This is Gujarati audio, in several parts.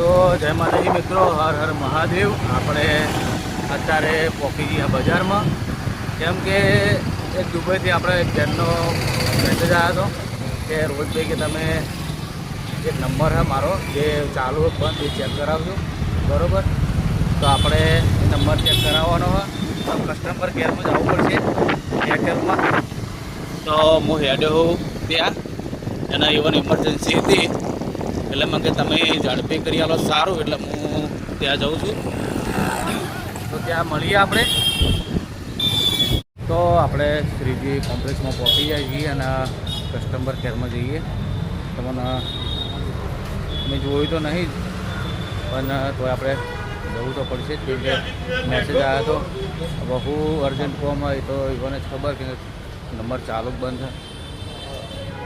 તો જય માતાજી મિત્રો, હર હર મહાદેવ. આપણે અત્યારે પહોંચી ગયા બજારમાં. કેમ કે એક દુબઈથી આપણે એક બેનનો મેસેજ આવ્યો હતો કે, રોજભાઈ, કે તમે એક નંબર છે મારો, જે ચાલુ બંધ એ ચેક કરાવજો. બરાબર? તો આપણે એ નંબર ચેક કરાવવાનો હોય. કસ્ટમર કેરમાં જવું પડશે એરટેલમાં તો હું હેડ હોઉં ત્યાં. એના ઇવન ઇમરજન્સી હતી. એટલે મને કે તમે ઝડપી કરી આલો, સારું, એટલે હું ત્યાં જાઉં છું. તો ત્યાં મળીએ આપણે. તો આપણે શ્રીજી કોમ્પ્લેક્સમાં પહોંચી જાય છીએ અને કસ્ટમર કેરમાં જઈએ. તમને મેં જોયું તો નહીં જ પણ તો આપણે જવું તો પડશે કેમ કે મેસેજ આવ્યો હતો બહુ અર્જન્ટ ફોર્મ હોય તો ઇવને જ ખબર કે નંબર ચાલુ જ બંધ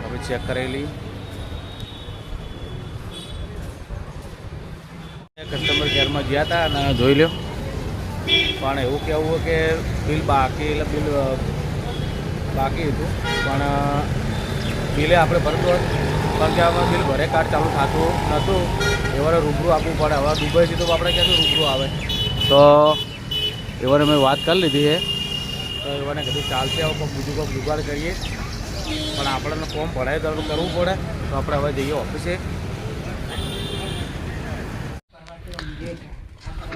આપણે ચેક કરેલી. કસ્ટમર કેરમાં ગયા હતા અને જોઈ લ્યો. પણ એવું કહેવું હોય કે બિલ બાકી, એટલે બિલ બાકી હતું. પણ બિલે આપણે ભરતું હતું કારણ કે આમાં બિલ ભરે કાર્ડ ચાલુ થતું નહોતું એવાને રૂબરૂ આપવું પડે. હવે દુબઈથી તો આપણે ક્યાંથી રૂબરૂ આવે? તો એવાને મેં વાત કરી લીધી છે. તો એવાને કીધું, ચાલશે, હવે કોઈક બીજું કોઈક જુગાડ કરીએ. પણ આપણને ફોર્મ ભરાય કરવું પડે. તો આપણે હવે જઈએ ઓફિસે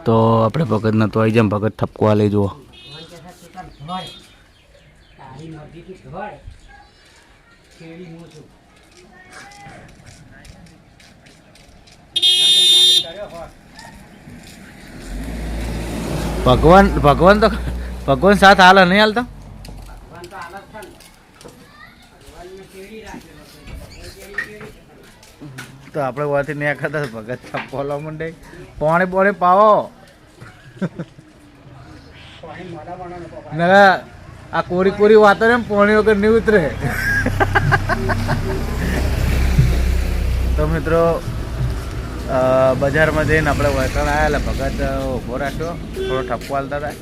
તો આપણે ભગતના તો આવી જાય ભગત ઠપકો લઈ જુઓ. ભગવાન ભગવાન તો, ભગવાન સાથ હાલ નહીં હાલતા ભગવાન તો આલસ છે ને ભગવાનને કેળી રાખેલો છે કેળી કેળી છે. તો આપણે વાથી ન્યા ખાતા ભગત લો મંડે. પાણી પાણી પાવો. ના આ કોરી કોરી વાતો ને પાણી વગર નહીં ઉતરે. તો મિત્રો બજારમાં જઈને આપણે વળકણ આવ્યા ભગત ઊભો રાખ્યો. થોડો ઠપકો હાલતા હતા.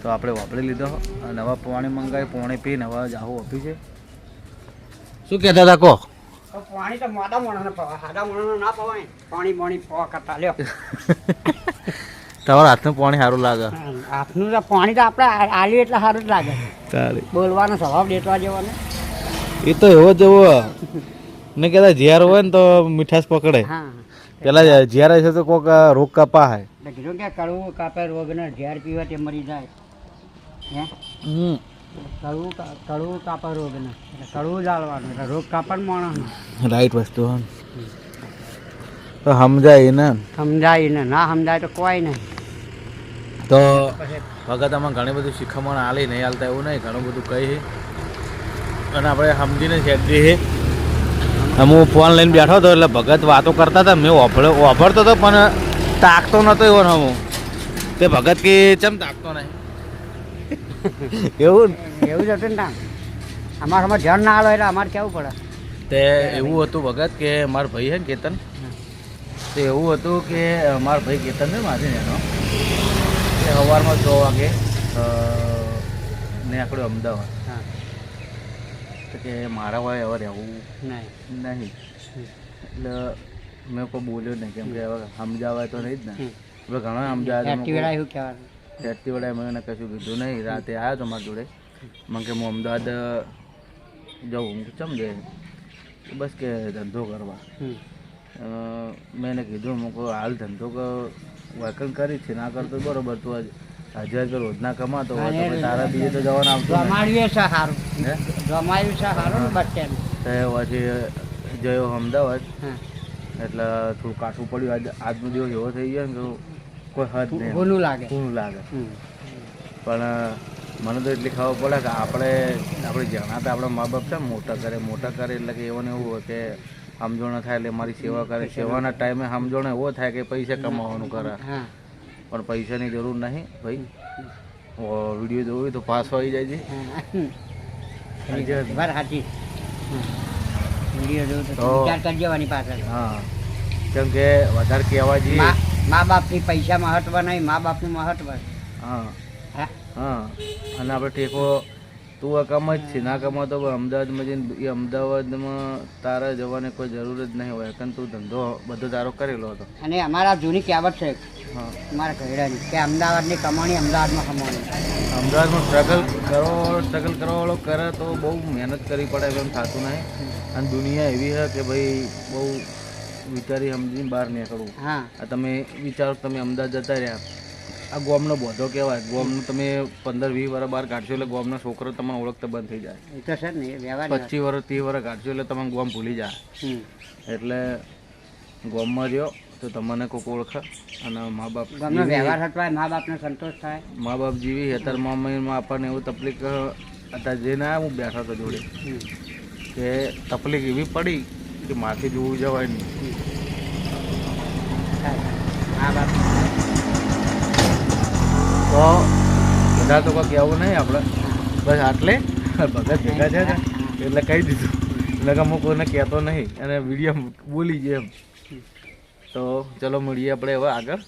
તો આપણે વાપરી લીધો. અને હવે પાણી મંગાવી, પાણી પી નવા જાહુ આપી ઓફિસે. શું કહેતા હતા, કહો? પાણી તો મોઢા મોઢાને પવાય સાદા મોઢાને ના પવાય. પાણી પાણી પવા કરતા લ્યો. તમારા હાથનું પાણી સારું લાગે. હાથનું તો પાણી તો આપણે આલી એટલે સારું જ લાગે. તારી. બોલવાનો સ્વભાવ દેતવા જેવો ને. એ તો એવો જ એવો. ને કહેતા ઝેર હોય ને તો મીઠાશ પકડે. હા. પેલા ઝેર છે તો કોક રોગ કપા હે. એટલે કીધું કે કડવું કાપે રોગને ઝેર પીવા તે મરી જાય. હે? હમ. કડવું કડવું કાપે રોગને. એટલે કડવું જાળવાનું એટલે રોગ કાપડ માણસનો. રાઈટ વસ્તુ હે. તો સમજાય ને? સમજાય ને ના સમજાય તો કોઈ નહીં. તો ભગત આમાં ઘણી બધું શીખમણ આલી નહીં હાલતા એવું નહીં ઘણું બધું કહી અને આપણે સમજીને છે હું. ફોન લઈને બેઠો હતો એટલે ભગત વાતો કરતા હતા મેં ઓફળ ઓફરતો હતો પણ તાકતો નહોતો એવો હું. તે ભગત કે ચમ તાકતો નહીં? એવું એવું જ હતું ને અમારે અમારે ધ્યાન ના આવે એટલે અમારે કેવું પડે? તે એવું હતું ભગત કે મારા ભાઈ છે ને કેતન? તે એવું હતું કે મારા ભાઈ કેતન ને મારી એનો તે સવારમાં છ વાગે ને આપણે અમદાવાદ. તો કે મારા વાય હવે રહેવું નહીં. નહીં. એટલે મેં કોઈ બોલ્યો નહીં કેમ કે હવે સમજાવાય તો નહીં જ ને. હવે ઘણા સમજાવે એક્ટિવ વેળા કહેવાનું. વડાય મને કશું કીધું નહીં. રાતે આવ્યો તો મારા જોડે. મને કે હું અમદાવાદ જવું હું ચમ જાય બસ કે ધંધો કરવા. મેં એને કીધું હું કહું હાલ ધંધો વર્કન કરી છે. ના કરતો બરોબર. તું આજ હજાર રૂપિયા રોજના કમાતો હોય તો તારા બીજે તો જવાનું આવતું. જમાડ્યું છે સારું જમાયું છે સારું ને બસ પછી જયો અમદાવાદ. એટલે થોડું કાઠું પડ્યું. આજ આજનો દિવસ એવો થઈ ગયો ને કે કોઈ હદ નહીં. ભૂલું લાગે. ભૂલું લાગે. પણ મને તો એટલી ખબર પડે કે આપણે આપણે જણાતા આપણા મા બાપ છે મોટા કરે મોટા કરે એટલે કે એવું એવું હોય કે સમજણ થાય એટલે મારી સેવા કરે. સેવાના ટાઈમે સમજણ એવો થાય કે પૈસા કમાવાનું કરે. પણ પૈસાની જરૂર નહીં ભાઈ. વીડિયો જોવી તો પાસ આવી જાય છે. સાચી વીડિયો તો તો- વિચાર કરજો પાછળ. હા. કેમ કે વધારે કહેવા જઈએ મા બાપની પૈસા મહત્વ નહીં મા બાપનું મહત્વ. હા. હા? હા. અને આપણે ટેકો તું આ કમાય જ છે ના કમા તો અમદાવાદમાં જઈને એ અમદાવાદમાં તારા જવાની કોઈ જરૂર જ નહીં હોય. કારણ તું ધંધો બધો તારો કરેલો હતો. અને અમારા જૂની કહેવત છે હા. અમારા ઘરડાની કે અમદાવાદની કમાણી અમદાવાદમાં કમાણી અમદાવાદમાં સ્ટ્રગલ કરો સ્ટ્રગલ કરવાવાળો કરે તો બહુ મહેનત કરવી પડે એમ થતું નહીં. અને દુનિયા એવી છે કે ભાઈ બહુ વિચારી સમજીને બહાર નીકળવું. હા. આ તમે વિચારો તમે અમદાવાદ જતા રહ્યા. આ ગોમનો બોધો કહેવાય. ગોમનો તમે પંદર વીસ વર્ષ બહાર કાઢશો એટલે ગોમનો છોકરો તમને ઓળખતો બંધ થઈ જાય. તો છે જ ને. પચીસ વર્ષ ત્રીસ વર્ષ કાઢશો એટલે તમે ગોમ ભૂલી જાય. એટલે ગોમમાં રહ્યો તો તમને કોઈક ઓળખે અને મા બાપ ગામનો વ્યવહાર હટવાય મા બાપને સંતોષ થાય. મા બાપ જેવી હેતર મમ્મીમાં આપણને એવું તકલીફ અત્યારે જે ના હું બેઠા હતો જોડે કે તકલીફ એવી પડી કે માથે જોવું જવાય નહીં થાય. મા બાપ તો બધા તો કોઈ કહેવું નહીં, આપણે બસ આટલે. ભગત ભેગા છે ને એટલે કહી દીધું. એટલે કે હું કોઈને કહેતો નહીં અને વીડિયો બોલી જાય એમ. તો ચલો મળીએ આપણે હવે આગળ.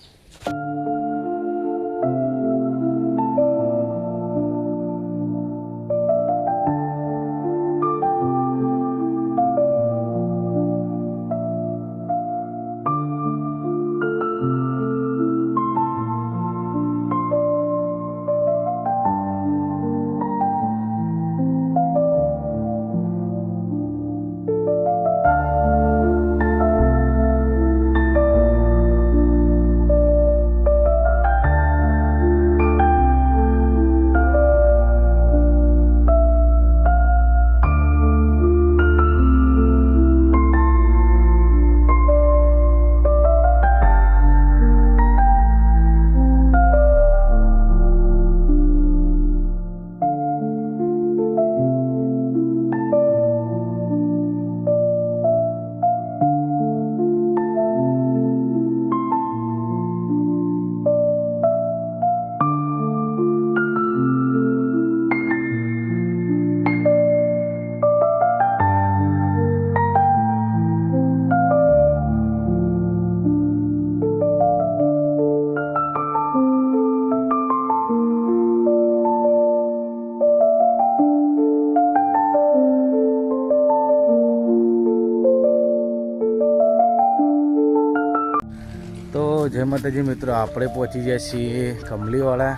જય માતાજી મિત્રો, આપણે પહોંચી ગયા છીએ કમલીવાળા.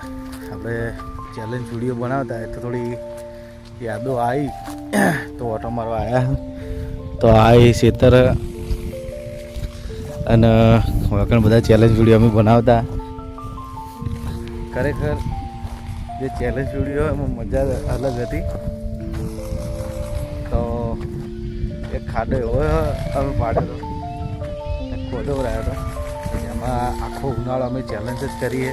આપણે ચેલેન્જ વીડિયો બનાવતા તો થોડી યાદો આવી. તો ઓટો મારવા આવ્યા તો આ એ ખેતર અને વગણ બધા ચેલેન્જ વીડિયો અમે બનાવતા. ખરેખર જે ચેલેન્જ વીડિયો એમાં મજા અલગ હતી. તો એક ખાડો એવો અમે પાડ્યો હતો ખોદો રહ્યો હતો. જેમાં આખો ઉનાળો અમે ચેલેન્જ જ કરીએ.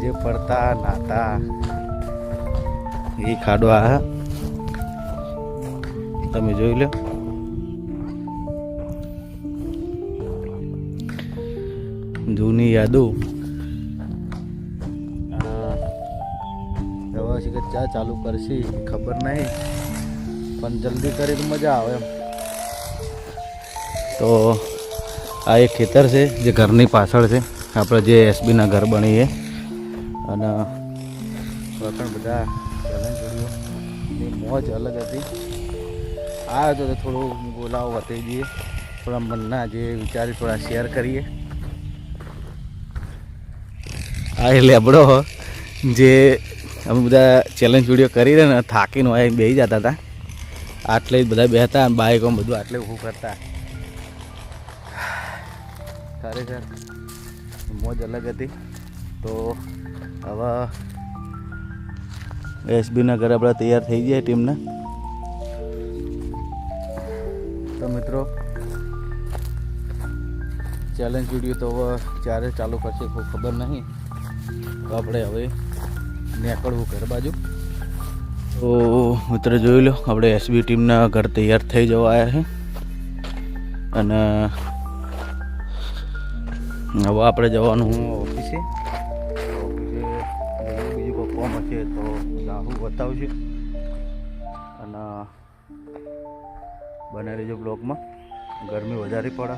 જે પડતા, નાતા, એ ખાડો આ તમે જોઈ લો. જૂની યાદો. દવા છે ચા ચાલુ કરશે ખબર નહીં, પણ જલ્દી કરી તો મજા આવે એમ. તો આ એક ખેતર છે, જે ઘરની પાછળ છે. આપણે જે એસબીના ઘર બનીએ. અને પણ બધા મોજ અલગ હતી. આ તો થોડું બોલાવો વધી દઈએ. થોડા મનના જે વિચારી થોડા શેર કરીએ. આ એટલે આપણો જે અમે બધા ચેલેન્જ વીડિયો કરી ને, થાકીને હોય બેસી જતા હતા. આટલે જ બધા બેહતા બાઇકો બધું આટલે ઊભું કરતા. ખરેખર મોજ અલગ હતી. તો હવે એસબીના ઘરે આપણે તૈયાર થઈ ગયા ટીમને. તો મિત્રો ચેલેન્જ વીડિયો તો હવે ક્યારે ચાલુ કરશે કોઈ ખબર નહીં. તો આપણે હવે નીકળવું ઘર બાજુ. તો મિત્રો જોઈ લો, આપણે એસબી ટીમના ઘર તૈયાર થઈ જવા આવ્યા છે. અને હવે આપણે જવાનું હું ઓફિસે ઓફિસે બીજું કોઈ કોમ હશે તો હું બતાવશે અને બને રહેજો બ્લોગમાં ગરમી વધારે પડે.